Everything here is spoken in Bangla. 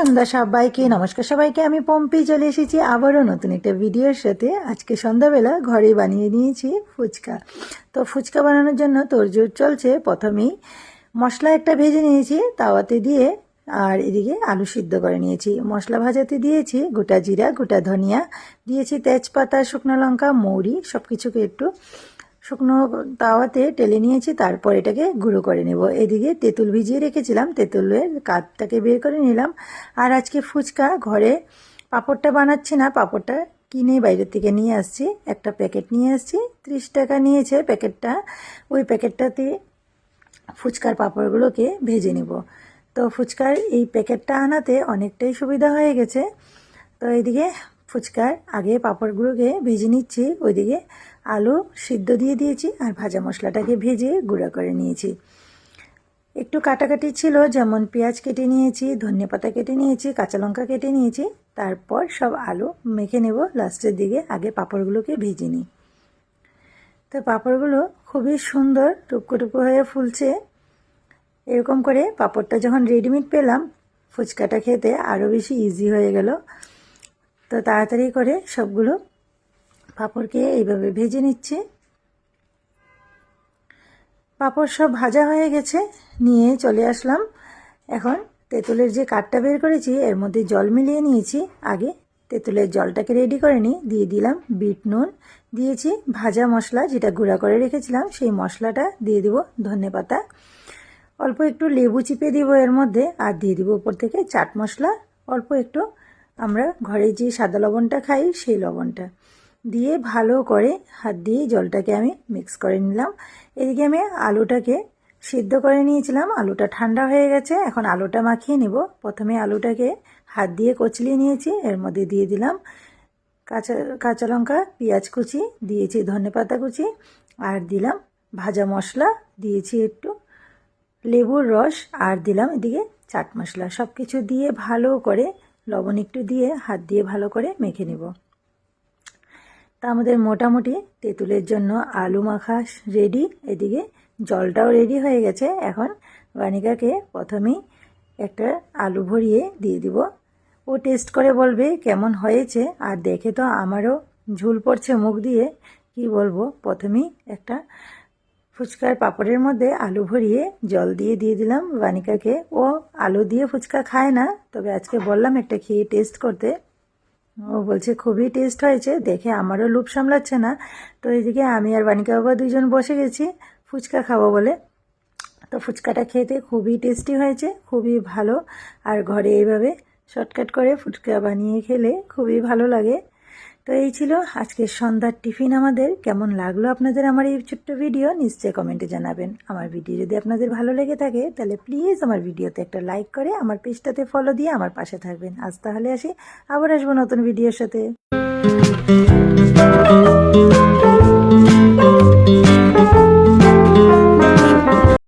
সন্ধ্যা সবাইকে, নমস্কার সবাইকে। আমি পম্পি, চলে এসেছি আবারও নতুন একটা ভিডিওর সাথে। আজকে সন্ধ্যাবেলা ঘরে বানিয়ে নিয়েছি ফুচকা। তো ফুচকা বানানোর জন্য তোড়জোড় চলছে। প্রথমেই মশলা একটা ভেজে নিয়েছি তাওয়াতে দিয়ে, আর এদিকে আলু সিদ্ধ করে নিয়েছি। মশলা ভাজাতে দিয়েছি গোটা জিরা, গোটা ধনিয়া, দিয়েছি তেজপাতা, শুকনো লঙ্কা, মৌরি সব কিছুকে একটু শুকনো তাওয়াতে টেলে নিয়েছি, তারপর এটাকে গুঁড়ো করে নেব। এদিকে তেঁতুল ভিজিয়ে রেখেছিলাম, তেঁতুলের কাঠটাকে বের করে নিলাম। আর আজকে ফুচকা, ঘরে পাঁপড়টা বানাচ্ছি না, পাঁপড়টা কিনে বাইরের থেকে নিয়ে আসছি। একটা প্যাকেট নিয়ে আসছি, ত্রিশ টাকা নিয়েছে প্যাকেটটা। ওই প্যাকেটটাতে ফুচকার পাঁপড়গুলোকে ভেজে নেব। তো ফুচকার এই প্যাকেটটা আনাতে অনেকটাই সুবিধা হয়ে গেছে। তো এইদিকে ফুচকার আগে পাঁপড়গুলোকে ভেজে নিচ্ছি, ওইদিকে আলু সিদ্ধ দিয়ে দিয়েছি আর ভাজা মশলাটাকে ভেজে গুঁড়া করে নিয়েছি। একটু কাটাকাটি ছিল, যেমন পেঁয়াজ কেটে নিয়েছি, ধনে পাতা কেটে নিয়েছি, কাঁচা লঙ্কা কেটে নিয়েছি, তারপর সব আলু মেখে নেব, লাস্টের দিকে আগে পাঁপড়গুলোকে ভেজে নিই। তো পাঁপড়গুলো খুবই সুন্দর টুকরো টুকরো হয়ে ফুলছে। এরকম করে পাঁপড়টা যখন রেডিমেড পেলাম, ফুচকাটা খেতে আরও বেশি ইজি হয়ে গেল। তো তাড়াতাড়ি করে সবগুলো পাঁপড়কে এইভাবে ভেজে নিচ্ছি। পাঁপড় সব ভাজা হয়ে গেছে, নিয়ে চলে আসলাম। এখন তেঁতুলের যে কাঠটা বের করেছি, এর মধ্যে জল মিলিয়ে নিয়েছি। আগে তেঁতুলের জলটাকে রেডি করে নিই। দিয়ে দিলাম বিট নুন। দিয়েছি ভাজা মশলা, যেটা গুঁড়া করে রেখেছিলাম। সেই মশলাটা দিয়ে দিব ধনে পাতা। অল্প একটু লেবু চিপে দিব এর মধ্যে। আর দিয়ে দিব উপর থেকে চাট মশলা। অল্প একটু আমরা ঘরে যে সাদা লবণটা খাই, সেই লবণটা দিয়ে ভালো করে হাত দিয়ে জলটাকে আমি মিক্স করে নিলাম। এদিকে আমি আলুটাকে সিদ্ধ করে নিয়েছিলাম। আলুটা ঠান্ডা হয়ে গেছে, এখন আলুটা মাখিয়ে নিব। প্রথমে আলুটাকে হাত দিয়ে কচলিয়ে নিয়েছি, এর মধ্যে দিয়ে দিলাম কাঁচা কাঁচা লঙ্কা, পেঁয়াজ কুচি, দিয়েছি ধনে পাতা কুচি, আর দিলাম ভাজা মশলা, দিয়েছি একটু লেবুর রস, আর দিলাম এদিকে চাট মশলা। সব কিছু দিয়ে ভালো করে লবণ একটু দিয়ে হাত দিয়ে ভালো করে মেখে নেব। তা আমাদের মোটামুটি তেঁতুলের জন্য আলু মাখা রেডি এদিকে জলটাও রেডি হয়ে গেছে। এখন বানিকাকে প্রথমেই একটা আলু ভরিয়ে দিয়ে দিব। ও টেস্ট করে বলবে কেমন হয়েছে, আর দেখে তো আমারও ঝুল পড়ছে মুখ দিয়ে। কি বলব? প্রথমেই একটা ফুচকার পাপড়ের মধ্যে আলু ভরিয়ে জল দিয়ে দিয়ে দিলাম। বানিকাকে ও আলু দিয়ে ফুচকা খায় না, তবে আজকে বললাম একটা খেয়ে টেস্ট করতে। ও বলছে, খুবই টেস্ট হয়েছে, দেখে আমারও লুপ সামলাচ্ছে না। তো এদিকে আমি আর বানিকা বাবা দুজন বসে গেছি ফুচকা খাব বলে। তো ফুচকাটা খেতে খুবই টেস্টি হয়েছে, খুবই ভালো। আর ঘরে এইভাবে শর্টকাট করে ফুচকা বানিয়ে খেলে খুবই ভালো লাগে। তো এই ছিল আজকের সন্ধ্যার টিফিন আমাদের। কেমন লাগল আপনাদের আমার এই ছোট্ট ভিডিও? নিশ্চয়ই কমেন্টে জানাবেন। আমার ভিডিও যদি আপনাদের ভালো লেগে থাকে, তাহলে প্লিজ আমার ভিডিওতে একটা লাইক করে আমার পেজটাতে ফলো দিয়ে আমার পাশে থাকবেন। আজ তাহলে আসি, আবার আসব নতুন ভিডিওর সাথে।